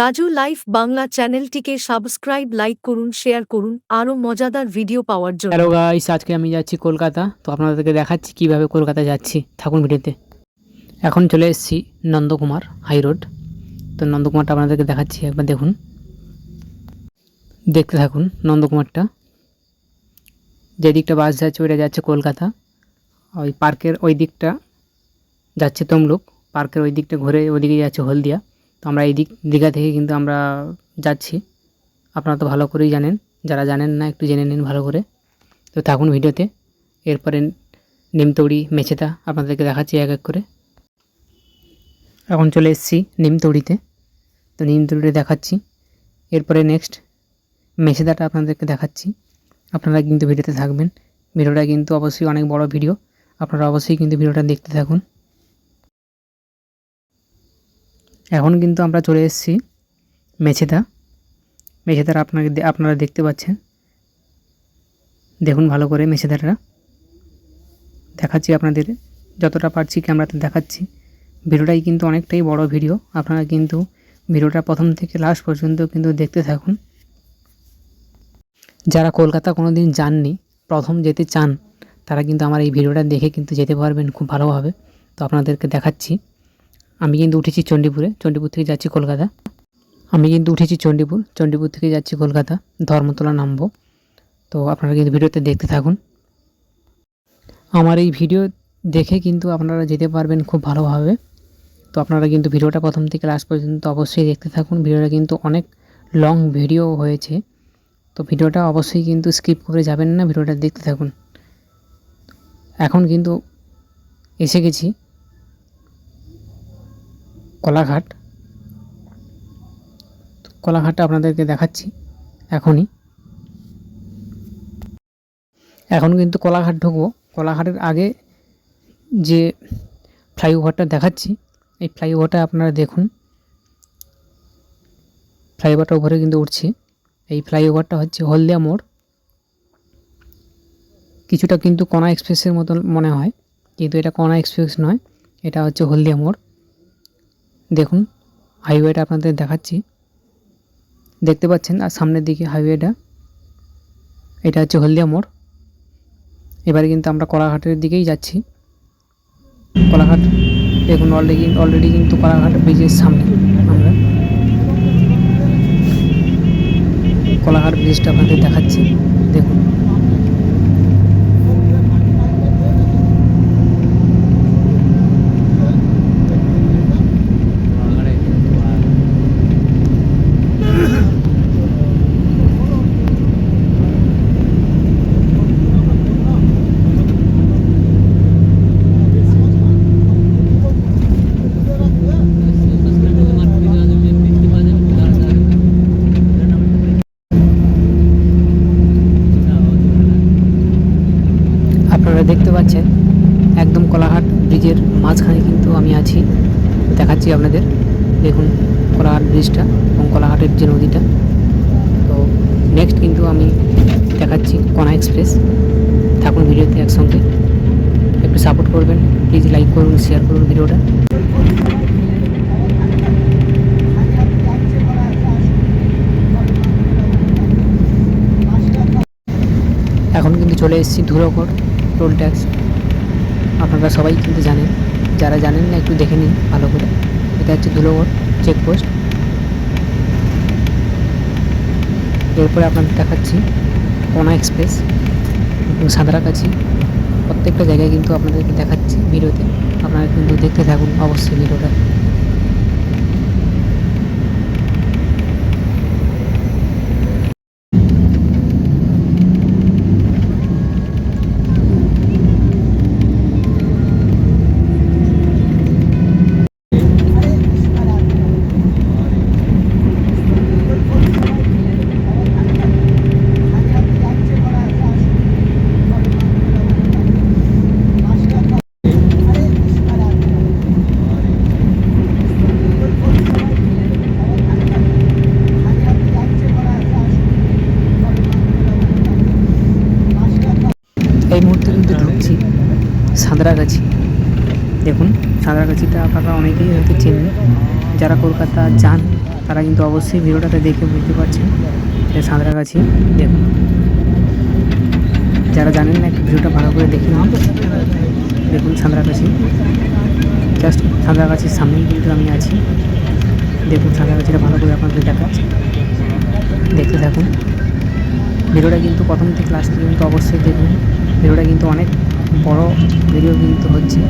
Raju life Bangla চ্যানেলটিকে subscribe, like করুন, share করুন, আরও মজাদার ভিডিও পাওয়ার জন্য। হ্যালো গাইস আজকে আমি যাচ্ছি কলকাতা। তো আপনাদেরকে দেখাচ্ছি কীভাবে কলকাতা যাচ্ছি। থাকুন ভিডিওতে। এখন চলে এসেছি নন্দকুমার হাই রোড। তো নন্দকুমারটা আপনাদেরকে দেখাচ্ছি, একবার দেখুন। দেখতে থাকুন নন্দকুমারটা। যেদিকটা বাস যাচ্ছে, ওইটা যাচ্ছে কলকাতা। ওই পার্কের ওই দিকটা যাচ্ছে তমলুক। পার্কের ওই দিকটা ঘুরে ওইদিকে যাচ্ছে হলদিয়া। তো আমরা এই দিক, দীঘা থেকে কিন্তু আমরা যাচ্ছি। আপনারা তো ভালো করেই জানেন। যারা জানেন না, একটু জেনে নিন ভালো করে। তো থাকুন ভিডিওতে। এরপরে নিমতৌড়ি, মেছেদা আপনাদেরকে দেখাচ্ছি এক এক করে। এখন চলে এসেছি নিমতৌড়িতে। তো নিমতৌড়িতে দেখাচ্ছি। এরপরে নেক্সট মেছেদাটা আপনাদেরকে দেখাচ্ছি। আপনারা কিন্তু ভিডিওতে থাকবেন। ভিডিওটা কিন্তু অবশ্যই অনেক বড় ভিডিও। আপনারা অবশ্যই কিন্তু ভিডিওটা দেখতে থাকুন। এখন কিন্তু আমরা চলে এসেছি মেছেদা। মেছেদার আপনাকে আপনারা দেখতে পাচ্ছেন। দেখুন ভালো করে মেছেদাররা। দেখাচ্ছি আপনাদের, যতটা পারছি ক্যামেরাতে দেখাচ্ছি। ভিডিওটাই কিন্তু অনেকটাই বড় ভিডিও। আপনারা কিন্তু ভিডিওটা প্রথম থেকে লাস্ট পর্যন্ত কিন্তু দেখতে থাকুন। যারা কলকাতা কোনো দিন যাননি, প্রথম যেতে চান তারা কিন্তু আমার এই ভিডিওটা দেখে কিন্তু যেতে পারবেন, খুব ভালোভাবে। তো আপনাদেরকে দেখাচ্ছি। আমি কিন্তু উঠেছি চণ্ডীপুরে। চণ্ডীপুর থেকে যাচ্ছি কলকাতা। আমি কিন্তু উঠেছি চণ্ডীপুর। চণ্ডীপুর থেকে যাচ্ছি কলকাতা। ধর্মতলা নামবো। তো আপনারা কিন্তু ভিডিওতে দেখতে থাকুন। আমার এই ভিডিও দেখে কিন্তু আপনারা যেতে পারবেন খুব ভালোভাবে। তো আপনারা কিন্তু ভিডিওটা প্রথম থেকে লাস্ট পর্যন্ত অবশ্যই দেখতে থাকুন। ভিডিওটা কিন্তু অনেক লং ভিডিও হয়েছে। তো ভিডিওটা অবশ্যই কিন্তু স্কিপ করে যাবেন না। ভিডিওটা দেখতে থাকুন। এখন কিন্তু এসে গেছি কলাঘাট। কলাঘাটটা আপনাদেরকে দেখাচ্ছি এখনই। এখন কিন্তু কলাঘাট ঢুকবো। কলাঘাটের আগে যে ফ্লাইওভারটা দেখাচ্ছি, এই ফ্লাইওভারটা আপনারা দেখুন। ফ্লাইওভারটা উপরে কিন্তু উঠছি। এই ফ্লাইওভারটা হচ্ছে হলদিয়া মোড়। কিছুটা কিন্তু কণা এক্সপ্রেসের মতন মনে হয়, কিন্তু এটা কণা এক্সপ্রেস নয়, এটা হচ্ছে হলদিয়া মোড় দেখুন, হাইওয়েটা আপনাদের দেখাচ্ছি। দেখতে পাচ্ছেন, আর সামনের দিকে হাইওয়েটা, এটা হচ্ছে হলদিয়া মোড় এবারে কিন্তু আমরা কলাঘাটের দিকেই যাচ্ছি। কলাঘাট, দেখুন অলরেডি অলরেডি কিন্তু কলাঘাট ব্রিজের সামনে আমরা। কলাঘাট ব্রিজটা আপনাদের দেখাচ্ছি। দেখুন। দেখতে পাচ্ছেন, একদম কলাহাট ব্রিজের মাঝখানে কিন্তু আমি আছি। দেখাচ্ছি আপনাদের। দেখুন কলাহাট ব্রিজটা এবং কলাহাটের যে নদীটা। তো নেক্সট কিন্তু আমি দেখাচ্ছি কণা এক্সপ্রেস। থাকুন ভিডিওতে একসঙ্গে। একটু সাপোর্ট করবেন। প্লিজ লাইক করুন শেয়ার করুন ভিডিওটা। এখন কিন্তু চলে এসেছি ধুলোকর টোল ট্যাক্স আপনারা সবাই কিন্তু জানেন। যারা জানেন না, একটু দেখে নিন ভালো করে। এটা হচ্ছে ধুলোকর চেকপোস্ট এরপরে আপনাদের দেখাচ্ছি কণা এক্সপ্রেস এবং সাঁতরাগাছি। প্রত্যেকটা জায়গায় কিন্তু আপনাদেরকে দেখাচ্ছি ভিডিওতে। আপনারা কিন্তু দেখতে থাকুন অবশ্যই ভিডিওটা। সাঁতরাগাছি। দেখুন, সাঁতরাগাছিটা আপনারা অনেকেই হয়তো চেনেন। যারা কলকাতা যান, তারা কিন্তু অবশ্যই ভিডিওটাতে দেখে বুঝতে পারছেন এটা সাঁতরাগাছি, দেখুন। যারা জানেন না, একটু ভিডিওটা ভালো করে দেখে নিন। দেখুন সাঁতরাগাছি। জাস্ট সাঁতরাগাছির সামনেই কিন্তু আমি আছি। দেখুন সাঁতরাগাছিটা ভালো করে আপনাদের দেখাচ্ছি। দেখতে থাকুন। ভিডিওটা কিন্তু প্রথম থেকে লাস্ট পর্যন্ত অবশ্যই দেখুন। ভিডিওটা কিন্তু অনেক বড় ভিডিও কিন্তু হচ্ছে।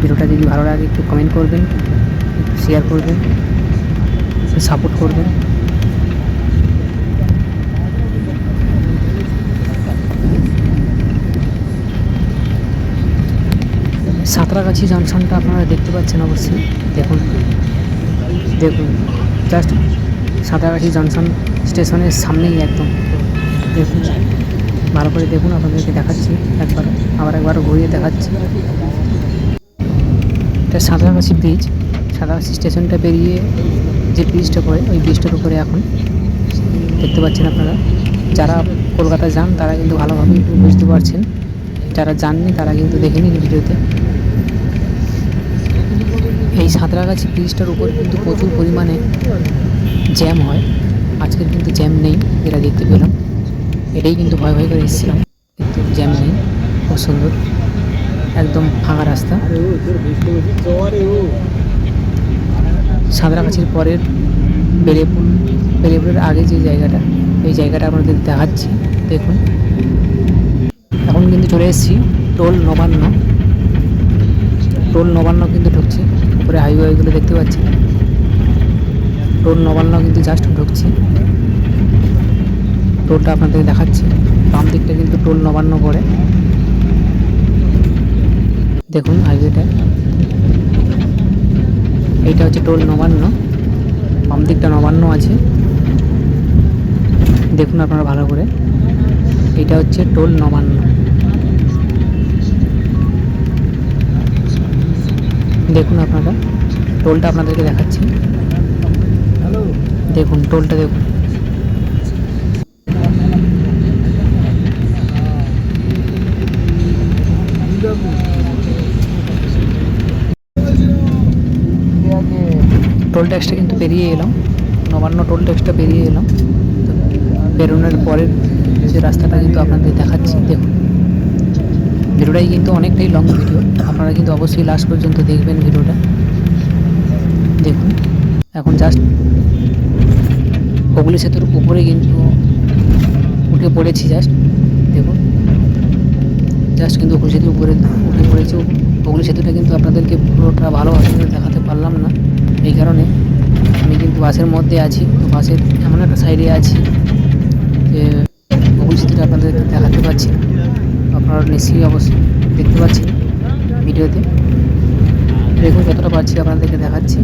ভিডিওটা যদি ভালো লাগে একটু কমেন্ট করবেন শেয়ার করবেন সাপোর্ট করবেন। সাঁতরাগাছি জংশনটা আপনারা দেখতে পাচ্ছেন অবশ্যই। দেখুন দেখুন জাস্ট সাঁতরাগাছি জংশন স্টেশনের সামনেই একদম। দেখুন। ভালো করে দেখুন, আপনাদেরকে দেখাচ্ছি একবার, আবার একবার ঘুরিয়ে দেখাচ্ছি। এটা সাঁতরাগাছি ব্রিজ সাঁতরাগাছি স্টেশনটা পেরিয়ে যে ব্রিজটা পড়ে, ওই ব্রিজটার উপরে এখন দেখতে পাচ্ছেন আপনারা। যারা কলকাতা যান, তারা কিন্তু ভালোভাবে বুঝতে পারছেন। যারা যাননি, তারা কিন্তু দেখে নিন ভিডিওতে। এই সাঁতরাগাছি ব্রিজটার উপর কিন্তু প্রচুর পরিমাণে জ্যাম হয়। আজকের কিন্তু জ্যাম নেই, যেটা দেখতে পেলাম। এটাই কিন্তু ভয় ভয় করে এসেছিলাম। কিন্তু জ্যাম নেই খুব সুন্দর একদম ফাঁকা রাস্তা। সাঁতরাগাছির পরের বেলেপুর বেলেপুরের আগে যে জায়গাটা, এই জায়গাটা আপনাদের দেখাচ্ছি। দেখুন। এখন কিন্তু চলে এসেছি টোল নবান্ন। টোল নবান্ন কিন্তু ঢুকছি। উপরে হাইওয়েগুলো দেখতে পাচ্ছি টোল নবান্ন কিন্তু জাস্ট ঢুকছি। টোলটা আপনাদের দেখাচ্ছি। বাম দিকটা কিন্তু টোল নবান্ন পড়ে দেখুন হাইওয়েটা এইটা হচ্ছে টোল নবান্ন। বাম দিকটা নবান্ন আছে। দেখুন আপনারা ভালো করে। এটা হচ্ছে টোল নবান্ন। দেখুন আপনারা। টোলটা আপনাদেরকে দেখাচ্ছি। দেখুন, টোলটা দেখুন। ট্যাক্সটা কিন্তু পেরিয়ে এলাম। নবান্ন টোল ট্যাক্সটা পেরিয়ে এলাম। বেরোনোর পরের যে রাস্তাটা কিন্তু আপনাদের দেখাচ্ছি, দেখুন। ভিডিওটাই কিন্তু অনেকটাই লং ভিডিও আপনারা কিন্তু অবশ্যই লাস্ট পর্যন্ত দেখবেন ভিডিওটা। দেখুন, এখন জাস্ট হুগলি সেতুর উপরে কিন্তু উঠে পড়েছি জাস্ট দেখুন জাস্ট কিন্তু হুগলি সেতুর উপরে উঠে পড়েছি। হুগলি সেতুটা কিন্তু আপনাদেরকে পুরোটা ভালোভাবে দেখাতে পারলাম না। এই কারণে আমি কিন্তু বাসের মধ্যে আছি, তো বাসের এমন একটা সাইডে আছি যে হুগলি আপনাদের দেখাতে পারছি আপনারা নিশ্চয়ই অবশ্যই দেখতে পাচ্ছেন ভিডিওতে। দেখুন যতটা পারছি আপনাদেরকে দেখাচ্ছি।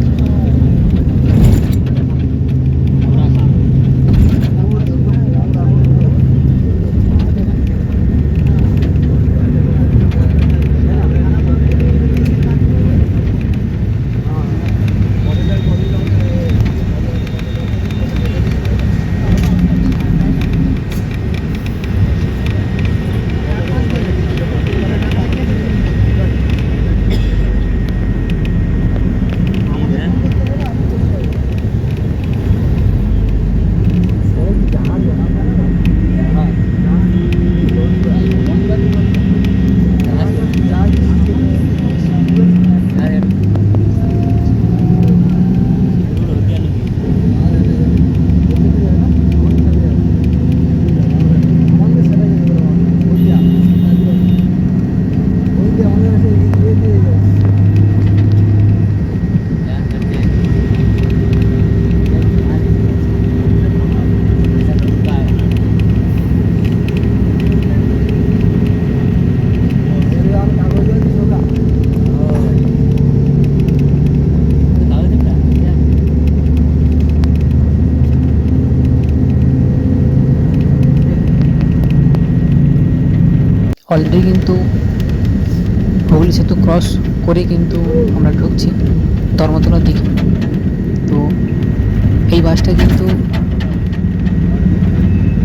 অলরেডি কিন্তু হুগলি সেতু ক্রস করে কিন্তু আমরা ঢুকছি ধর্মতলার দিকে। তো এই বাসটা কিন্তু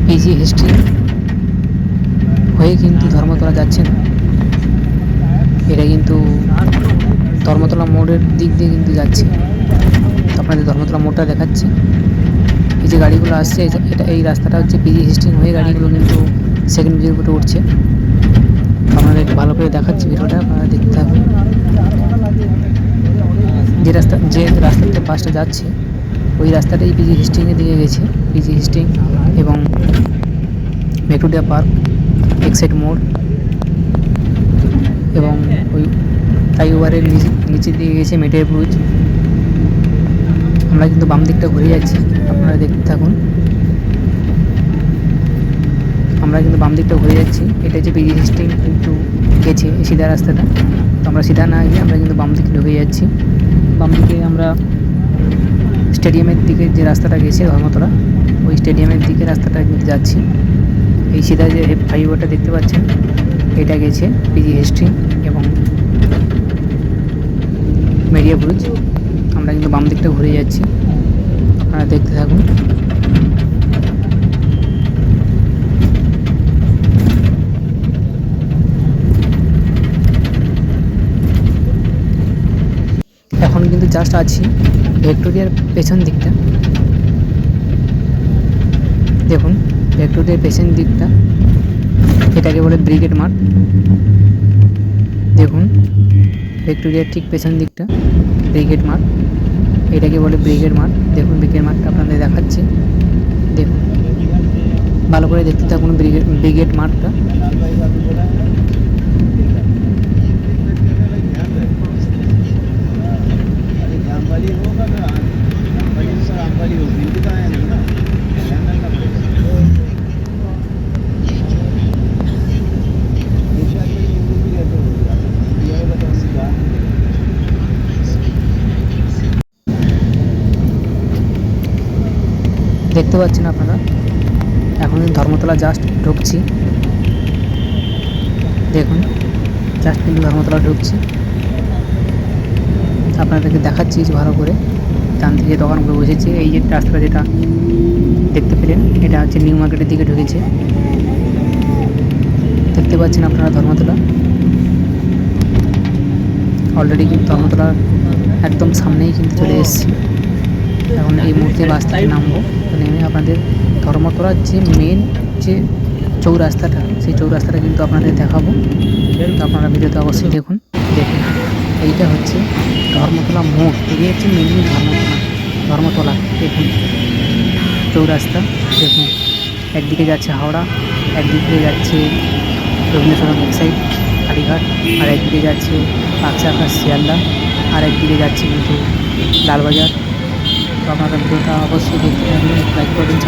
পিজি হিস্ট্রি হয়ে কিন্তু ধর্মতলা যাচ্ছে না। ধর্মতলা মোড়ের দিক দিয়ে কিন্তু যাচ্ছে। আপনাদের ধর্মতলা মোড়টা দেখাচ্ছি। এই যে গাড়িগুলো আসছে, এটা- এটা এই রাস্তাটা হচ্ছে পিজি হিস্টিং হয়ে গাড়িগুলো কিন্তু সেকেন্ড ব্রিজের উপরে উঠছে। একটু ভালো করে দেখাচ্ছি ভিডিওটা, আপনারা দেখতে থাকুন। যে রাস্তা, যে রাস্তাটা পাশটা যাচ্ছে, ওই রাস্তাটাই পিজি হিস্টিংয়ের দিকে গেছে। পিজি হিস্টিং এবং ভেক্টোরিয়া পার্ক এক্সাইড মোড় এবং ওই ফ্লাইওভারের নিচে দিয়ে গেছে মেটের ব্রুজ আমরা কিন্তু বাম দিকটা ঘুরে যাচ্ছি, আপনারা দেখতে থাকুন। আমরা কিন্তু বাম দিকটা ঘুরে যাচ্ছি। এটা হচ্ছে পিজি হিস্টিং কিন্তু গেছে সিধা রাস্তাটা। তো আমরা সিধা না গিয়ে আমরা কিন্তু বাম দিকে ঢুকে যাচ্ছি। বাম দিকে আমরা স্টেডিয়ামের দিকে যে রাস্তাটা গেছে ধর্মতলা, ওই স্টেডিয়ামের দিকে রাস্তাটা কিন্তু যাচ্ছি। এই সিধা যে ফ্লাইওভারটা দেখতে পাচ্ছেন, এটা গেছে পিজি হিস্ট্রি এবং মেরিয়া ব্রিজ আমরা কিন্তু বাম দিকটা ঘুরে যাচ্ছি। আপনারা দেখতে থাকুন এখন কিন্তু জাস্ট আছি, ভিক্টোরিয়ার পেছন দিকটা। দেখুন, ভিক্টোরিয়ার পেছন দিকটা, এটাকে বলে ব্রিগেড মাঠ। দেখুন, ভিক্টোরিয়ার ঠিক পেছন দিকটা, ব্রিগেড মাঠ। এটাকে বলে ব্রিগেড মাঠ। দেখুন, ব্রিগেড মাঠটা আপনাদের দেখাচ্ছি। দেখুন, ভালো করে দেখতে থাকুন ব্রিগেড ব্রিগেড মাঠটা। পাচ্ছেন আপনারা? এখন ধর্মতলা জাস্ট ঢুকছি। দেখুন জাস্ট কিন্তু ধর্মতলা ঢুকছি। আপনাদেরকে দেখাচ্ছি ভালো করে। ডান দিকে দোকানগুলো বসেছে। এই যে রাস্তাটা যেটা দেখতে পেলেন, এটা হচ্ছে নিউ মার্কেটের দিকে ঢুকেছে। দেখতে পাচ্ছেন আপনারা ধর্মতলা। অলরেডি কিন্তু ধর্মতলা একদম সামনেই কিন্তু চলে এসেছি। এখন এই মুহূর্তে বাস থেকে নামবো। নেমে আপনাদের ধর্মতলার যে মেন যে চৌরাস্তাটা, সেই চৌরাস্তাটা কিন্তু আপনাদের দেখাবো। তো আপনারা ভিডিওতে অবশ্যই দেখুন দেখুন এইটা হচ্ছে ধর্মতলা মোড়। এই হচ্ছে মেনলি ধর্মতলা ধর্মতলা। দেখুন, চৌরাস্তা, দেখুন। একদিকে যাচ্ছে হাওড়া, একদিকে যাচ্ছে রবীন্দ্রসদন এক সাইড কালীঘাট, আর একদিকে যাচ্ছে পাকচাকা শিয়ালদা, আর একদিকে যাচ্ছে কিন্তু লালবাজার। আপনারা ভিডিওটা অবশ্যই দেখতে লাইক করবেন